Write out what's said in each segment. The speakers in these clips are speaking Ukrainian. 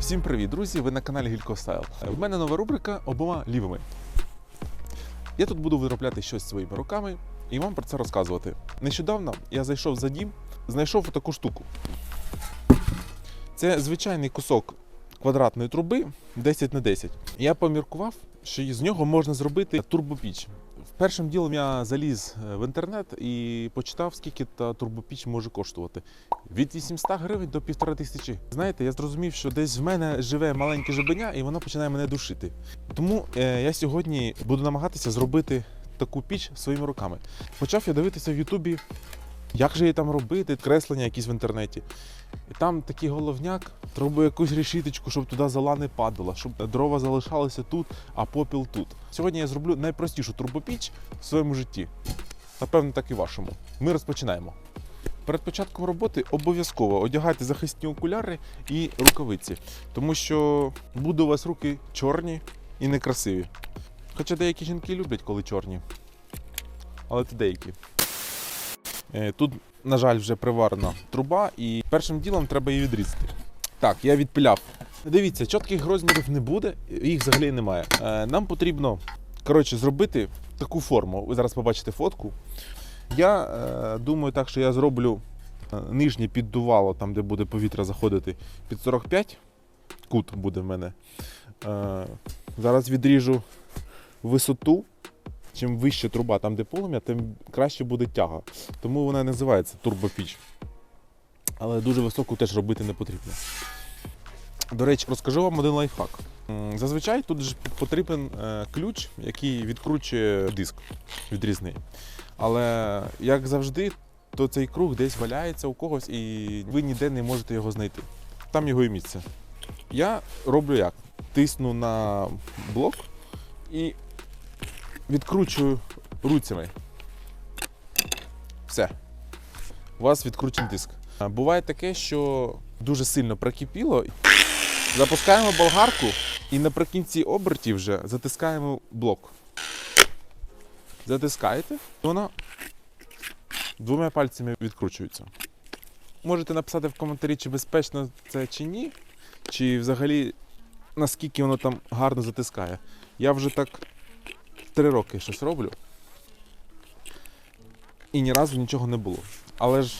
Всім привіт, друзі! Ви на каналі Гілько Стайл. В мене нова рубрика обома лівими. Я тут буду виробляти щось своїми руками і вам про це розказувати. Нещодавно я зайшов за дім, знайшов таку штуку. Це звичайний кусок квадратної труби 10 на 10. Я поміркував, що з нього можна зробити турбопіч. Першим ділом я заліз е, в інтернет і почитав, скільки та турбопіч може коштувати. Від 800 гривень до 1500. Знаєте, я зрозумів, що десь в мене живе маленьке жебеня, і воно починає мене душити. Тому е, я сьогодні буду намагатися зробити таку піч своїми руками. Почав я дивитися в Ютубі, як же її там робити, креслення якісь в інтернеті. І там такий головняк, треба якусь решіточку, щоб туди зола не падала, щоб дрова залишалися тут, а попіл тут. Сьогодні я зроблю найпростішу турбопіч в своєму житті. Напевно, так і вашому. Ми розпочинаємо. Перед початком роботи обов'язково одягайте захисні окуляри і рукавиці, тому що будуть у вас руки чорні і некрасиві. Хоча деякі жінки люблять, коли чорні. Але це деякі. Е, Тут, на жаль, вже приварена труба, і першим ділом треба її відрізати. Так, я відпиляв. Дивіться, чітких розмірів не буде, їх взагалі немає. Е, Нам потрібно коротше, зробити таку форму. Ви зараз побачите фотку. Я е, думаю, так, що я зроблю нижнє піддувало, там, де буде повітря заходити, під 45. Кут буде в мене. Зараз відріжу висоту. Чим вища труба, там де полум'я, тим краще буде тяга. Тому вона називається турбопіч. Але дуже високу теж робити не потрібно. До речі, розкажу вам один лайфхак. Зазвичай тут ж потрібен е, ключ, який відкручує диск відрізний. Але як завжди, то цей круг десь валяється у когось і ви ніде не можете його знайти. Там його і місце. Я роблю як? Тисну на блок і відкручую руцями. Все. У вас відкручений диск. Буває таке, що дуже сильно прокипіло. Запускаємо болгарку і наприкінці обертів вже затискаємо блок. Затискаєте, вона двома пальцями відкручується. Можете написати в коментарі, чи безпечно це чи ні, чи взагалі наскільки воно там гарно затискає. Я вже так три роки щось роблю. І ні разу нічого не було. Але ж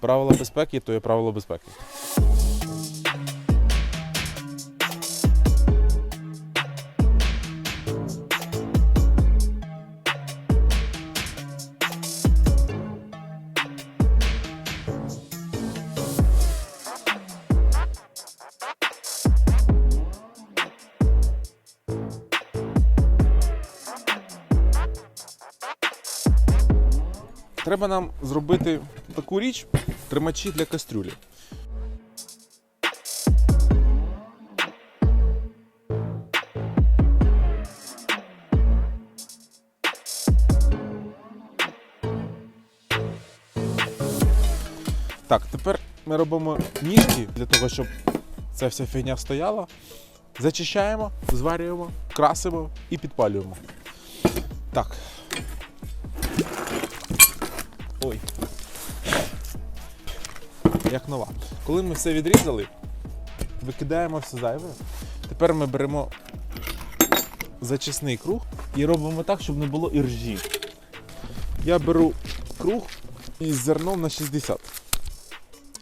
правила безпеки то є правило безпеки. Треба нам зробити таку річ тримачі для кастрюлі. Так, тепер ми робимо ніжки для того, щоб ця вся фігня стояла. Зачищаємо, зварюємо, красимо і підпалюємо. Так, Ой. Як нова. Коли ми все відрізали, викидаємо все зайве. Тепер ми беремо зачисний круг і робимо так, щоб не було іржі. Я беру круг із зерном на 60.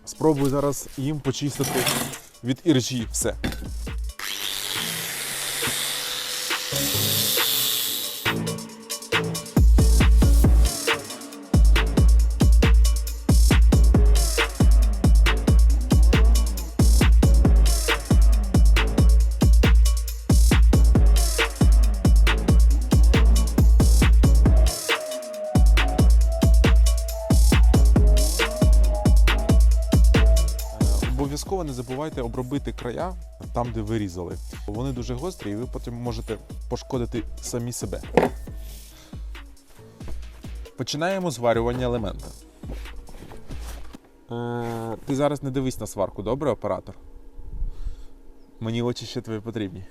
Спробую зараз їм почистити від іржі все. Забувайте обробити края там, де ви різали. Вони дуже гострі, і ви потім можете пошкодити самі себе. Починаємо зварювання елемента. Е, Ти зараз не дивись на сварку, добре, оператор? Мені очі ще твої потрібні.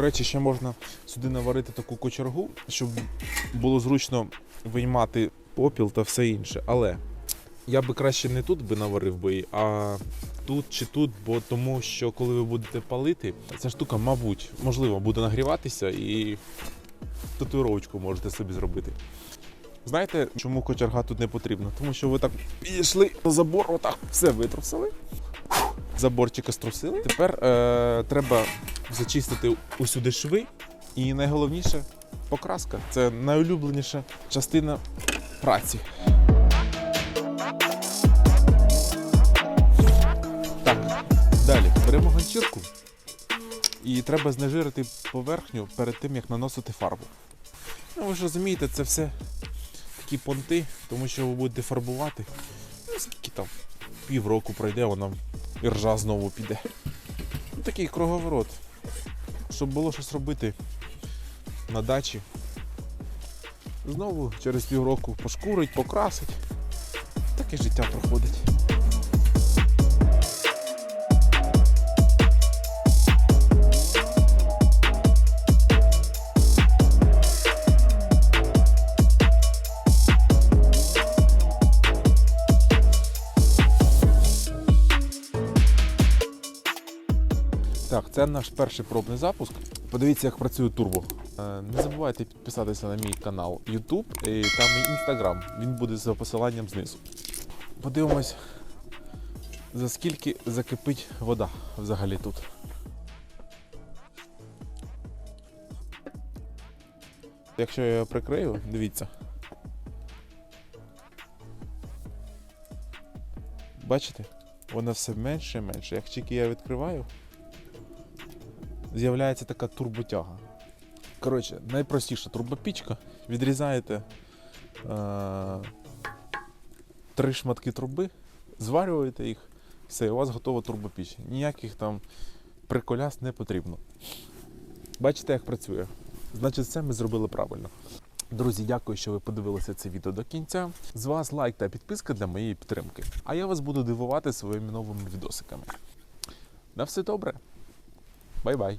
Речі, ще можна сюди наварити таку кочергу, щоб було зручно виймати попіл та все інше. Але я би краще не тут би наварив би, а тут чи тут, бо тому що коли ви будете палити, ця штука, мабуть, можливо, буде нагріватися і татуїровочку можете собі зробити. Знаєте, чому кочерга тут не потрібна? Тому що ви так підійшли на забор, отак все витрусили. Заборчика струсили. Тепер е, треба зачистити усюди шви. І найголовніше покраска. Це найулюбленіша частина праці. Так, далі беремо ганчірку і треба знежирити поверхню перед тим, як наносити фарбу. Ну, ви ж розумієте, це все такі понти, тому що ви будете фарбувати. Ну, скільки там півроку пройде, вона і ржа знову піде. Ну, такий круговорот. Щоб було щось робити на дачі. Знову через півроку пошкурить, покрасить. Таке життя проходить. Це наш перший пробний запуск. Подивіться, як працює турбо. Е, Не забувайте підписатися на мій канал YouTube і там мій Instagram. Він буде за посиланням знизу. Подивимось, за скільки закипить вода взагалі тут. Якщо я його прикрию, дивіться. Бачите? Воно все менше і менше. Як тільки я відкриваю, з'являється така турботяга. Коротше, найпростіша турбопічка. Відрізаєте е- три шматки труби, зварюєте їх, все, і у вас готова турбопіч. Ніяких там приколяс не потрібно. Бачите, як працює. Значить, це ми зробили правильно. Друзі, дякую, що ви подивилися це відео до кінця. З вас лайк та підписка для моєї підтримки. А я вас буду дивувати своїми новими відосиками. На все добре. Bye bye.